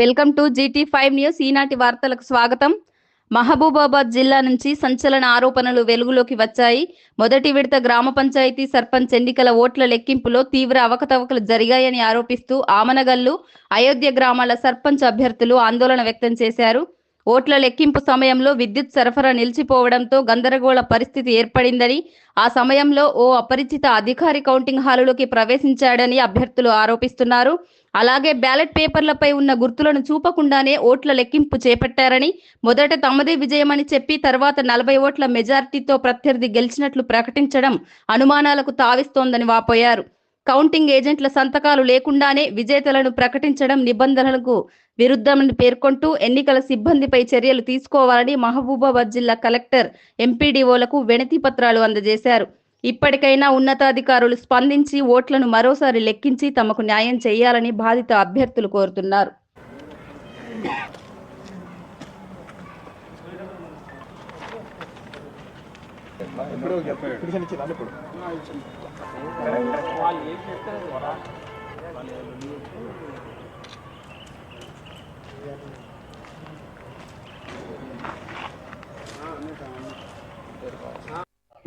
Welcome to GT five news. ఈనాటి వార్తలకు స్వాగతం. మహబూబాబాద్ జిల్లా నుంచి సంచలన ఆరోపణలు వెలుగులోకి వచ్చాయి. మొదటి విడత గ్రామ పంచాయతీ సర్పంచ్ ఎన్నికల ఓట్ల లెక్కింపులో తీవ్ర అవకతవకలు జరిగాయని ఆరోపిస్తూ ఆమనగల్లు అయోధ్య గ్రామాల సర్పంచ్ అభ్యర్థులు ఆందోళన వ్యక్తం చేశారు. ఓట్ల లెక్కింపు సమయంలో విద్యుత్ సరఫరా నిలిచిపోవడంతో గందరగోళ పరిస్థితి ఏర్పడిందని ఆ సమయంలో ఓ అపరిచిత అధికారి కౌంటింగ్ హాలులోకి ప్రవేశించాడని అభ్యర్థులు ఆరోపిస్తున్నారు. అలాగే బ్యాలెట్ పేపర్లపై ఉన్న గుర్తులను చూపకుండానే ఓట్ల లెక్కింపు చేపట్టారని మొదట తమదే విజయమని చెప్పి తర్వాత నలభై ఓట్ల మెజార్టీతో ప్రత్యర్థి గెలిచినట్లు ప్రకటించడం అనుమానాలకు తావిస్తోందని వాపోయారు. కౌంటింగ్ ఏజెంట్ల సంతకాలు లేకుండానే విజేతలను ప్రకటించడం నిబంధనలకు విరుద్ధమని పేర్కొంటూ ఎన్నికల సిబ్బందిపై చర్యలు తీసుకోవాలని మహబూబాబాద్ జిల్లా కలెక్టర్ ఎంపీడీఓలకు వినతి పత్రాలు అందజేశారు. ఇప్పటికైనా ఉన్నతాధికారులు స్పందించి ఓట్లను మరోసారి లెక్కించి తమకు న్యాయం చేయాలని బాధిత అభ్యర్థులు కోరుతున్నారు.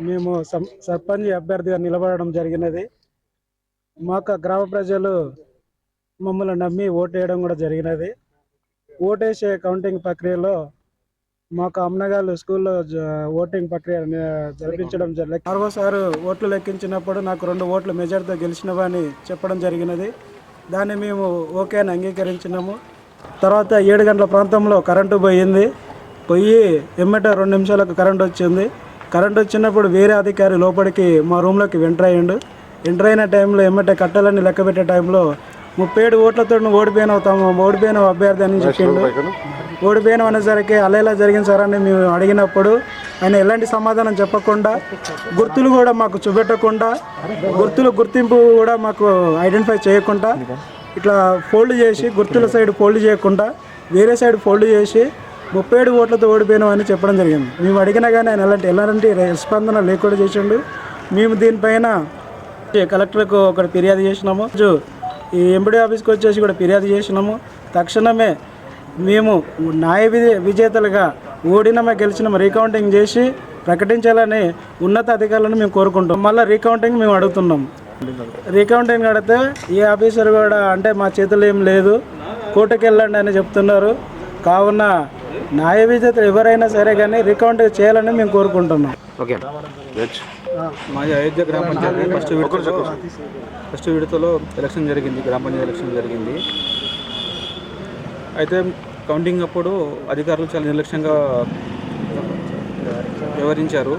మేము సర్పంచ్ అభ్యర్థిగా నిలబడడం జరిగినది. మాకు గ్రామ ప్రజలు మమ్మల్ని నమ్మి ఓటేయడం కూడా జరిగినది. ఓటేసే కౌంటింగ్ ప్రక్రియలో మాకు అమ్నగాళ్ళు స్కూల్లో ఓటింగ్ ప్రక్రియ జరిపించడం జరిగింది మరోసారి ఓట్లు లెక్కించినప్పుడు నాకు రెండు ఓట్లు మెజార్టీతో గెలిచినవని చెప్పడం జరిగినది. దాన్ని మేము ఓకే అని అంగీకరించినాము. తర్వాత ఏడు గంటల ప్రాంతంలో కరెంటు పోయింది. పోయి ఎమ్మట రెండు నిమిషాలకు కరెంట్ వచ్చింది. కరెంట్ వచ్చినప్పుడు వేరే అధికారి లోపలికి మా రూమ్లోకి ఎంటర్ అయ్యిండు. ఎంటర్ అయిన టైంలో ఎమ్మటే కట్టాలని లెక్క పెట్టే టైంలో ముప్పై ఏడు ఓట్లతో తమ ఓడిపోయిన అభ్యర్థి అని చెప్పిండు. ఓడిపోయిన అనేసరికి అలా ఇలా జరిగింది సార్ అని మేము అడిగినప్పుడు ఆయన ఎలాంటి సమాధానం చెప్పకుండా గుర్తులు కూడా మాకు చూపెట్టకుండా గుర్తులు గుర్తింపు కూడా మాకు ఐడెంటిఫై చేయకుండా ఇట్లా ఫోల్డ్ చేసి గుర్తుల సైడ్ ఫోల్డ్ చేయకుండా వేరే సైడ్ ఫోల్డ్ చేసి ముప్పై ఏడు ఓట్లతో ఓడిపోయినామని చెప్పడం జరిగింది. మేము అడిగినా కానీ ఆయన ఎలాంటి ఎలాంటి స్పందన లేకుండా చేసిండు. మేము దీనిపైన కలెక్టర్కు ఒకటి ఫిర్యాదు చేసినాము. ఈ ఎంబడి ఆఫీస్కి వచ్చేసి కూడా ఫిర్యాదు చేసినాము. తక్షణమే మేము న్యాయ విజే విజేతలుగా ఓడినమే గెలిచినాము రీకౌంటింగ్ చేసి ప్రకటించాలని ఉన్నత అధికారులను మేము కోరుకుంటాం. మళ్ళీ రీకౌంటింగ్ మేము అడుగుతున్నాం. రీకౌంటింగ్ అడిగితే ఏ ఆఫీసర్ కూడా అంటే మా చేతుల్లో ఏం లేదు కోర్టుకు వెళ్ళండి అని చెప్తున్నారు. కావున న్యాయ విజేతలు ఎవరైనా సరే కానీ రీకౌంటింగ్ చేయాలని మేము కోరుకుంటున్నాం. ఓకే. మాది అయోధ్య గ్రామ పంచాయతీ. ఫస్ట్ విడతలో ఫస్ట్ విడతలో ఎలక్షన్ జరిగింది గ్రామ పంచాయతీ ఎలక్షన్ జరిగింది. అయితే కౌంటింగ్ అప్పుడు అధికారులు చాలా నిర్లక్ష్యంగా వ్యవహరించారు.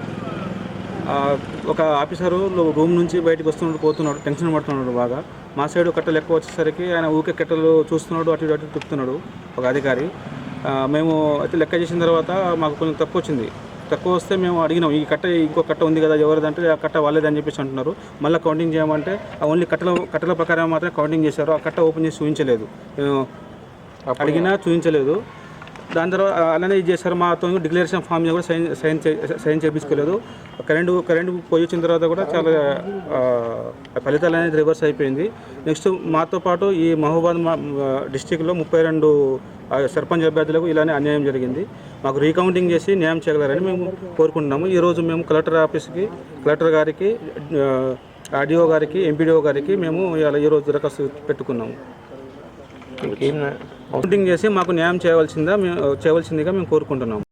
ఒక ఆఫీసరు రూమ్ నుంచి బయటకు వస్తున్నాడు పోతున్నాడు టెన్షన్ పడుతున్నాడు బాగా. మా సైడ్ కట్టలు ఎక్కువ వచ్చేసరికి ఆయన ఊకే కట్టలు చూస్తున్నాడు అటు ఇటు అటు తిప్పుతున్నాడు ఒక అధికారి. మేము అయితే లెక్క చేసిన తర్వాత మాకు కొంచెం తక్కువ వచ్చింది. తక్కువ వస్తే మేము అడిగినాం ఈ కట్ట ఇంకో కట్ట ఉంది కదా ఎవరిదంటే ఆ కట్ట వాళ్ళేదని చెప్పేసి అంటున్నారు. మళ్ళీ కౌంటింగ్ చేయమంటే ఆ ఓన్లీ కట్టల కట్టల ప్రకారం మాత్రమే కౌంటింగ్ చేశారు ఆ కట్ట ఓపెన్ చేసి చూపించలేదు. అడిగినా చూపించలేదు. దాని తర్వాత అలానే ఇది చేశారు మాతో డిక్లరేషన్ ఫామ్ మీద కూడా సైన్ సైన్ చే- సైన్ చేయించుకోలేదు కరెంటు కరెంటు పోయి వచ్చిన తర్వాత కూడా చాలా ఫలితాలు అనేది రివర్స్ అయిపోయింది. నెక్స్ట్ మాతో పాటు ఈ మహబూబాద్ డిస్టిక్లో ముప్పై రెండు సర్పంచ్ అభ్యర్థులకు ఇలానే అన్యాయం జరిగింది. మాకు రీకౌంటింగ్ చేసి న్యాయం చేయగలరని మేము కోరుకుంటున్నాము. ఈరోజు మేము కలెక్టర్ ఆఫీస్కి కలెక్టర్ గారికి ఆర్డీఓ గారికి ఎంపీడీఓ గారికి మేము ఇలా ఈరోజు దరఖాస్తు పెట్టుకున్నాము. ఇంకేం కౌంటింగ్ చేసి మాకు న్యాయం చేయవలసిందా? మేము చేయవలసిందిగా మేము కోరుకుంటున్నాము.